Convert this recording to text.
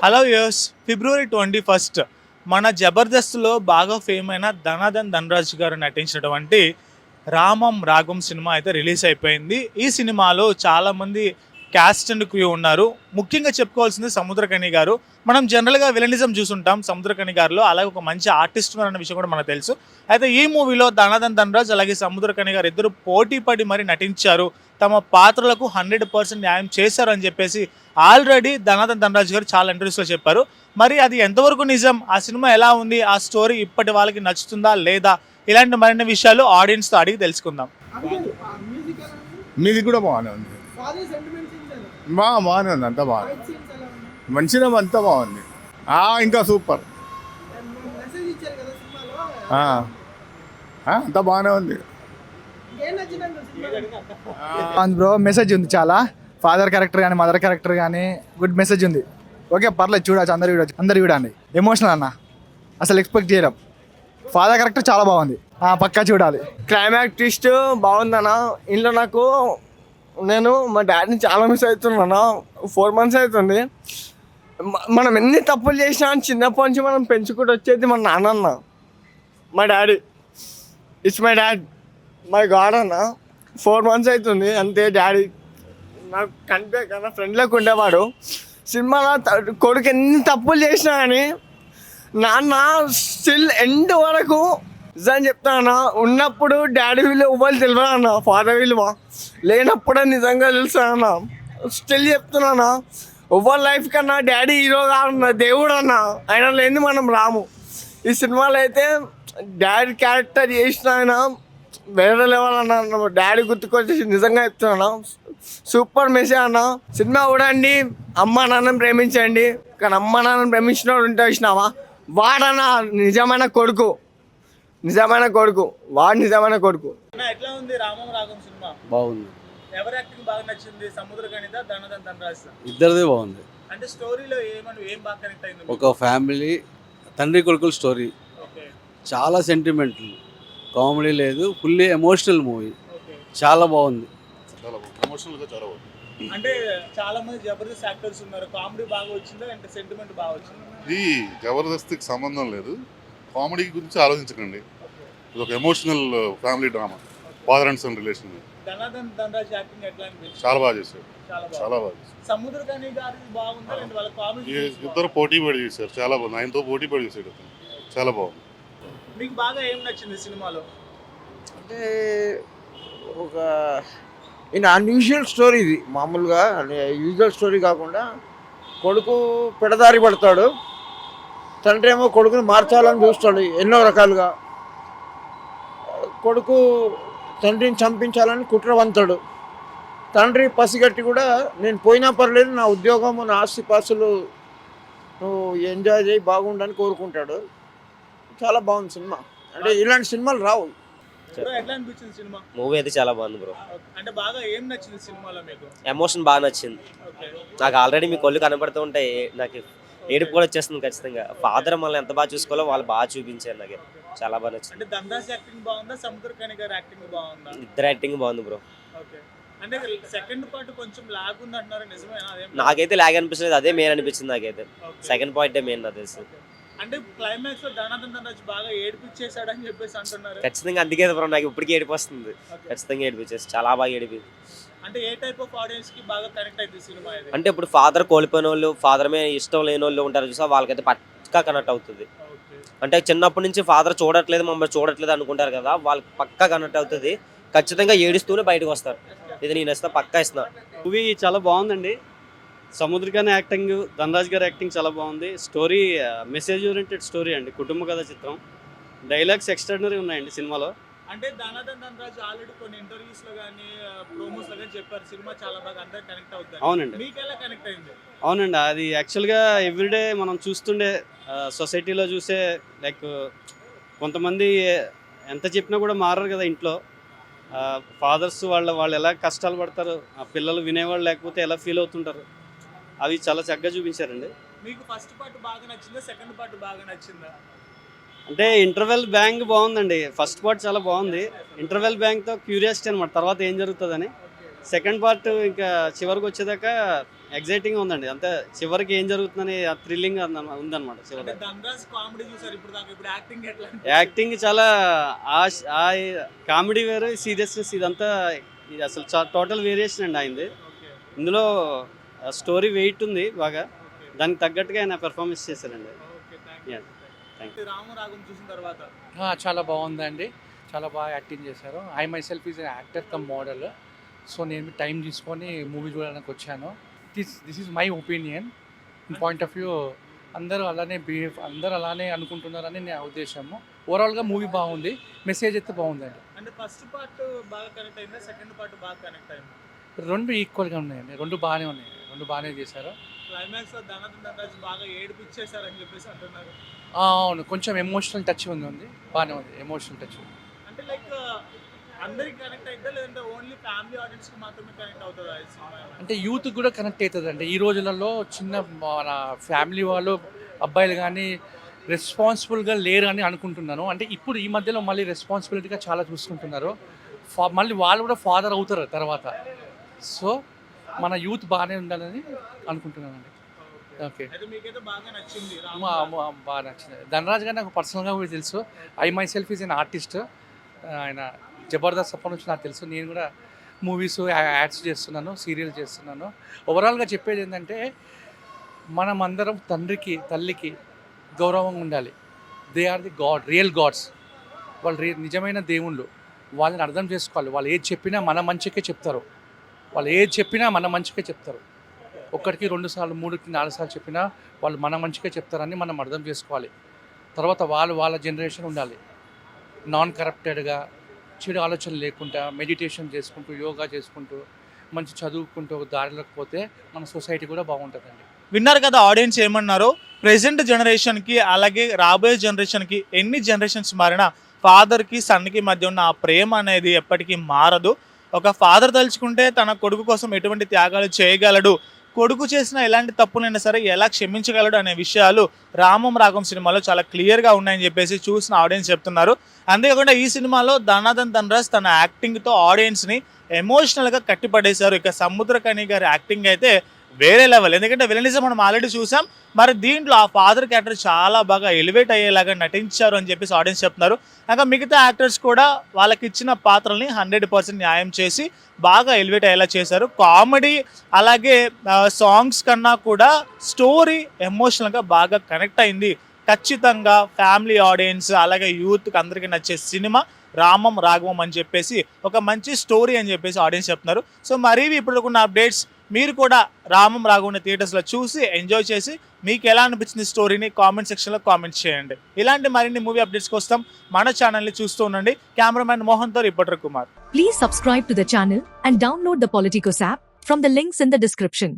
Hello యూస్ February twenty first మన జబర్దస్త్లో బాగా ఫేమ్ అయిన ధనాధన్ ధనరాజ్ గారు నటించినటువంటి రామం రాగం సినిమా అయితే రిలీజ్ అయిపోయింది. ఈ సినిమాలో చాలామంది క్యాస్ట్ అండ్ క్యూ ఉన్నారు. ముఖ్యంగా చెప్పుకోవాల్సింది సముద్రకని గారు. మనం జనరల్గా విలనిజం చూసుంటాం సముద్రకని గారిలో. అలాగే ఒక మంచి ఆర్టిస్ట్ అన్న విషయం కూడా మనకు తెలుసు. అయితే ఈ మూవీలో ధనాధన్ ధనరాజ్ అలాగే సముద్రకని గారు ఇద్దరు పోటీ పడి మరి నటించారు. తమ పాత్రలకు హండ్రెడ్ పర్సెంట్ న్యాయం చేశారు అని చెప్పేసి ఆల్రెడీ ధనాదన్ ధనరాజు గారు చాలా ఇంటర్వ్యూస్లో చెప్పారు. మరి అది ఎంతవరకు నిజం? ఆ సినిమా ఎలా ఉంది? ఆ స్టోరీ ఇప్పటి వాళ్ళకి నచ్చుతుందా లేదా? ఇలాంటి మరిన్ని విషయాలు ఆడియన్స్తో అడిగి తెలుసుకుందాం. మీది కూడా బాగానే ఉంది. బా బాగానే ఉంది. అంతా బాగుంది మంచిగా అంతా బాగుంది. ఇంకా సూపర్. అంతా బాగానే ఉంది. బ్రో? మెసేజ్ ఉంది చాలా. ఫాదర్ క్యారెక్టర్ కానీ మదర్ క్యారెక్టర్ కానీ గుడ్ మెసేజ్ ఉంది. ఓకే పర్లేదు చూడొచ్చు అందరు చూడచ్చు అందరు చూడండి. ఎమోషనల్ అన్న. అసలు ఎక్స్పెక్ట్ చేయడం ఫాదర్ క్యారెక్టర్ చాలా బాగుంది. పక్కా చూడాలి. క్లైమాక్స్ ట్విస్ట్ బాగుందన్న ఇంట్లో నాకు నేను మా డాడీని చాలా మిస్ అవుతున్నాను ఫోర్ మంత్స్ అవుతుంది. మనం ఎన్ని తప్పులు చేసినా చిన్నప్పటి నుంచి మనం పెంచుకుంటూ వచ్చేది మన నాన్నన్న మా daddy it's my dad my god అన్న. ఫోర్ మంత్స్ అవుతుంది అంతే డాడీ. నాకు కనిపే కదా ఫ్రెండ్లోకి ఉండేవాడు. సినిమాలో కొడుకు ఎన్ని తప్పులు చేసినా కానీ నాన్న స్టిల్ ఎండ్ వరకు నిజం చెప్తానా ఉన్నప్పుడు డాడీ విలువ ఇవ్వాలి తెలియదు అన్న. ఫాదర్ విలువ లేనప్పుడే నిజంగా తెలుసా అన్న. స్టిల్ చెప్తున్నానా ఎవరి లైఫ్ కన్నా డాడీ హీరో కాదన్న దేవుడు అన్న. ఆయన లేని మనం రాము. ఈ సినిమాలో అయితే డాడీ క్యారెక్టర్ చేసిన ఆయన వేరే లెవెల్ అన్న డాడీ గుర్తుకొచ్చేసి నిజంగా చెప్తున్నాను. సూపర్ మెసేజ్ అన్న. సినిమా చూడండి. అమ్మ నాన్నని ప్రేమించండి. కానీ అమ్మ నాన్నని ప్రేమించిన వాడు ఉంటే వచ్చినావా వాడన్న నిజమైన కొడుకు. నిజమైన కొడుకు. వాడు నిజమైన కొడుకు. ఎట్లా ఉంది రామం రాగం సినిమా? బాగుంది. ఎవరి యాక్టింగ్ బాగా నచ్చింది? సముద్రకనిత ధనాదన్ ధనరాజ్ ఇద్దరిదే బాగుంది. అంటే స్టోరీలో ఏమని ఏం బాగా కనెక్ట్ అయింది మీకు? ఒక ఫ్యామిలీ తండ్రి కొడుకుల స్టోరీ. ఓకే. చాలా సెంటిమెంటల్ కామెడీ లేదు ఫుల్లీ ఎమోషనల్ మూవీ. ఓకే. చాలా బాగుంది. చాలా బాగుంది. ఎమోషనల్గా చాలా బాగుంది. అంటే చాలా మంది జబర్దస్త్ యాక్టర్స్ ఉన్నారు. కామెడీ బాగా వచ్చిందా? అంటే సెంటిమెంట్ బాగా వచ్చిందా? ఇది జబర్దస్త్కి సంబంధం లేదు. కామెడీ గురించి ఆలోచించకండి. ఇది ఒక emotional family drama father and son relation Dhanadhan Dhanraj acting ఎట్లా అనిపించింది? చాలా బాగా చేశాడు చాలా బాగా. కామెడీ ఇద్దరు పోటీ పడి చేశారు. చాలా బాగుంది. ఆయనతో పోటీ పడి చేశాడు చాలా బాగుంది. మీకు బాగా ఏం నచ్చింది సినిమాలో? అంటే ఒక ఇన్ అన్యూజువల్ స్టోరీ ఇది. మామూలుగా యూజువల్ స్టోరీ కాకుండా కొడుకు పెడదారి పడతాడు. తండ్రి ఏమో కొడుకుని మార్చాలని చూస్తాడు ఎన్నో రకాలుగా. కొడుకు తండ్రిని చంపించాలని కుట్రవంతాడు తండ్రి పసిగట్టి కూడా నేను పోయినా పర్లేదు నా ఉద్యోగం నా ఆస్తి పాసులు నువ్వు ఎంజాయ్ చేయి బాగుండని కోరుకుంటాడు. చాలా బాగుంది సినిమా. అంటే ఇలాంటి సినిమాలు రావు. మూవీ అయితే చాలా బాగుంది బ్రో. అంటే బాగా ఏం నచ్చింది సినిమాలో మీకు? ఎమోషన్ బాగా నచ్చింది. నాకు ఆల్రెడీ మీ కళ్ళు కనబడుతూ ఉంటాయి. నాకు ఏడుపు కూడా వచ్చేస్తుంది ఖచ్చితంగా. ఫాదర్ మనల్ని ఎంత బాగా చూసుకోవాలో వాళ్ళు బాగా చూపించారు నాకు. చాలా బాగా నచ్చింది. అంటే ధనరాజ్ యాక్టింగ్ బాగుందా? సముద్రకని గారి యాక్టింగ్ బాగుందా? ఇద్దరు యాక్టింగ్ బాగుంది బ్రో. ఓకే. అంటే సెకండ్ పార్ట్ కొంచెం లాగ్ ఉంది అంటున్నారు నిజమేనా అదేం నాకైతే లాగ్ అనిపించలేదు. అదే మెయిన్ అనిపించింది నాకైతే. సెకండ్ పాయింట్ మెయిన్ నాకు తెలుసు. అంటే క్లైమాక్స్లో ధనాదన్ ధనరాజ్ బాగా ఏడిపించేశాడు అని చెప్పేసి అంటున్నారు. ఖచ్చితంగా అందుకే బ్రో నాకు ఇప్పటికీ ఏడుపు వస్తుంది Okay. ఖచ్చితంగా ఏడిపించేసి చాలా బాగా ఏడిపి అంటే ఏ టైప్ ఆఫ్ ఆడియన్స్కి బాగా కనెక్ట్ అవుతుంది సినిమా ఇది? అంటే ఇప్పుడు ఫాదర్ కోల్పోయిన వాళ్ళు ఫాదర్ మీద ఇష్టం లేని వాళ్ళు ఉంటారు చూసా వాళ్ళకైతే పక్కా కనెక్ట్ అవుతుంది. అంటే చిన్నప్పటి నుంచి ఫాదర్ చూడట్లేదు మమ్మల్ని చూడట్లేదు అనుకుంటారు కదా వాళ్ళకి పక్కా కనెక్ట్ అవుతుంది. ఖచ్చితంగా ఏడుస్తూనే బయటకు వస్తారు. ఇది నేను ఇస్తా పక్కా ఇస్తున్నా మూవీ చాలా బాగుందండి. సముద్రకాని యాక్టింగ్ ధనరాజ్ గారి యాక్టింగ్ చాలా బాగుంది. స్టోరీ మెసేజ్ ఓరియంటెడ్ స్టోరీ అండి. కుటుంబ కథ చిత్రం. డైలాగ్స్ ఎక్స్ట్రాడినరీ ఉన్నాయండి సినిమాలో. అంటే ధనరాజ్ ఆల్రెడీ కొన్ని ఇంటర్వ్యూస్లో కానీ ప్రోమోస్లో కానీ చెప్పారు. సినిమా చాలా బాగా అందరు కనెక్ట్ అవుతారు అవునండి. మీకు ఎలా కనెక్ట్ అయింది? అవునండి. అది యాక్చువల్గా ఎవ్రీడే మనం చూస్తుండే సొసైటీలో చూసే లైక్ కొంతమంది ఎంత చెప్పినా కూడా మారరు కదా ఇంట్లో. ఫాదర్స్ వాళ్ళ వాళ్ళు ఎలా కష్టాలు పడతారు ఆ పిల్లలు వినేవాళ్ళు లేకపోతే ఎలా ఫీల్ అవుతుంటారు. అవి చాలా చక్కగా చూపించారండి. మీకు ఫస్ట్ పార్ట్ బాగా నచ్చిందా? సెకండ్ పార్ట్ బాగా నచ్చిందా? అంటే ఇంటర్వెల్ బ్యాంక్ బాగుందండి. ఫస్ట్ పార్ట్ చాలా బాగుంది. ఇంటర్వెల్ బ్యాంక్తో క్యూరియాసిటీ అనమాట తర్వాత ఏం జరుగుతుందని. సెకండ్ పార్ట్ ఇంకా చివరికి వచ్చేదాకా ఎగ్జైటింగ్ ఉందండి. అంతే చివరికి ఏం జరుగుతుందని థ్రిల్లింగ్ ఉందన్నమాట చివరికి యాక్టింగ్ చాలా ఆ కామెడీ వేరు సీరియస్నెస్ ఇదంతా ఇది అసలు టోటల్ వేరియేషన్ అండి అయింది ఓకే. ఇందులో స్టోరీ వెయిట్ ఉంది బాగా. దానికి తగ్గట్టుగా ఆయన పెర్ఫార్మెన్స్ చేశారండి చాలా బాగుందండి. చాలా బాగా యాక్టింగ్ చేశారు. I myself is actor cum model so నేను టైం తీసుకొని మూవీ చూడడానికి వచ్చాను. This this is my opinion in point of view అందరూ అలానే బిహేవ్ అందరూ అలానే అనుకుంటున్నారని నా ఉద్దేశము. ఓవరాల్గా మూవీ బాగుంది. మెసేజ్ అయితే బాగుందండి. అంటే ఫస్ట్ పార్ట్ బాగా కనెక్ట్ అయిందా? సెకండ్ పార్ట్ బాగా కనెక్ట్ అయిందా? రెండు ఈక్వల్గా ఉన్నాయండి. రెండు బాగానే ఉన్నాయి. రెండు బాగానే చేశారు. అవును. కొంచెం ఎమోషనల్ టచ్ ఉంది ఉంది. బాగానే ఉంది. ఎమోషనల్ టచ్ అంటే లైక్ అందరికి కనెక్ట్ అవుతుందా లేదంటే ఓన్లీ ఫ్యామిలీ ఆడియన్స్కి మాత్రమే కనెక్ట్ అవుతుందా ఈ సినిమా? అంటే యూత్ కూడా కనెక్ట్ అవుతుంది అండి ఈ రోజులలో చిన్న మన ఫ్యామిలీ వాళ్ళు అబ్బాయిలు కానీ రెస్పాన్సిబుల్గా లేరు అని అనుకుంటున్నాను. అంటే ఇప్పుడు ఈ మధ్యలో మళ్ళీ రెస్పాన్సిబిలిటీగా చాలా చూసుకుంటున్నారు. మళ్ళీ వాళ్ళు కూడా ఫాదర్ అవుతారు తర్వాత. సో మన యూత్ బాగానే ఉండాలని అనుకుంటున్నానండి. ఓకే. బాగా నచ్చింది ధనరాజ్ గారు నాకు పర్సనల్గా కూడా తెలుసు. I myself is an artist ఆయన జబర్దస్త్ అప్పటి నుంచి నాకు తెలుసు. నేను కూడా మూవీస్ యాడ్స్ చేస్తున్నాను సీరియల్ చేస్తున్నాను. ఓవరాల్గా చెప్పేది ఏంటంటే మనం అందరం తండ్రికి తల్లికి గౌరవంగా ఉండాలి. They are the god real gods వాళ్ళు నిజమైన దేవుళ్ళు. వాళ్ళని అర్థం చేసుకోవాలి. వాళ్ళు ఏది చెప్పినా మన మంచికే చెప్తారు. వాళ్ళు ఏది చెప్పినా మన మంచికే చెప్తారు. ఒక్కడికి రెండు సార్లు మూడుకి నాలుగు సార్లు చెప్పినా వాళ్ళు మన మంచిగా చెప్తారని మనం అర్థం చేసుకోవాలి. తర్వాత వాళ్ళు వాళ్ళ జనరేషన్ ఉండాలి. నాన్ కరప్టెడ్గా చెడు ఆలోచన లేకుండా మెడిటేషన్ చేసుకుంటూ యోగా చేసుకుంటూ మంచి చదువుకుంటూ ఒక దారిలోకి పోతే మన సొసైటీ కూడా బాగుంటుందండి. విన్నారు కదా ఆడియన్స్ ఏమన్నారో? ప్రెసెంట్ జనరేషన్కి అలాగే రాబోయే జనరేషన్కి ఎన్ని జనరేషన్స్ మారినా ఫాదర్కి సన్కి మధ్య ఉన్న ఆ ప్రేమ అనేది ఎప్పటికీ మారదు. ఒక ఫాదర్ తలుచుకుంటే తన కొడుకు కోసం ఎటువంటి త్యాగాలు చేయగలడు? కొడుకు చేసిన ఎలాంటి తప్పునైనా సరే ఎలా క్షమించగలడు అనే విషయాలు రామం రాగం సినిమాలో చాలా క్లియర్గా ఉన్నాయని చెప్పేసి చూసిన ఆడియన్స్ చెప్తున్నారు. అంతేకాకుండా ఈ సినిమాలో ధనాదన్ ధనరాజ్ తన యాక్టింగ్తో ఆడియన్స్ని ఎమోషనల్గా కట్టిపడేశారు. ఇక సముద్రకణి గారి యాక్టింగ్ అయితే వేరే లెవెల్ ఎందుకంటే విలనిజం మనం ఆల్రెడీ చూసాం. మరి దీంట్లో ఆ ఫాదర్ క్యారెక్టర్ చాలా బాగా ఎలివేట్ అయ్యేలాగా నటించారు అని చెప్పేసి ఆడియన్స్ చెప్తున్నారు. ఇంకా మిగతా యాక్టర్స్ కూడా వాళ్ళకి ఇచ్చిన పాత్రల్ని హండ్రెడ్ పర్సెంట్ న్యాయం చేసి బాగా ఎలివేట్ అయ్యేలా చేశారు. కామెడీ అలాగే సాంగ్స్ కన్నా కూడా స్టోరీ ఎమోషనల్గా బాగా కనెక్ట్ అయింది. ఖచ్చితంగా ఫ్యామిలీ ఆడియన్స్ అలాగే యూత్కి అందరికీ నచ్చే సినిమా రామం రాఘవం అని చెప్పేసి ఒక మంచి స్టోరీ అని చెప్పేసి ఆడియన్స్ చెప్తున్నారు. సో మరి ఇప్పుడు ఉన్న అప్డేట్స్ మీరు కూడా రామం రాఘవుని థియేటర్స్లో చూసి ఎంజాయ్ చేసి మీకు ఎలా అనిపించింది స్టోరీని కామెంట్ సెక్షన్లో కామెంట్ చేయండి. ఇలాంటి మరిన్ని మూవీ అప్డేట్స్ కోసం మన ఛానల్ని చూస్తూ ఉండండి. Cameraman మోహన్తో reporter Kumar. Please subscribe to the channel and download the Politicos app from the links in the description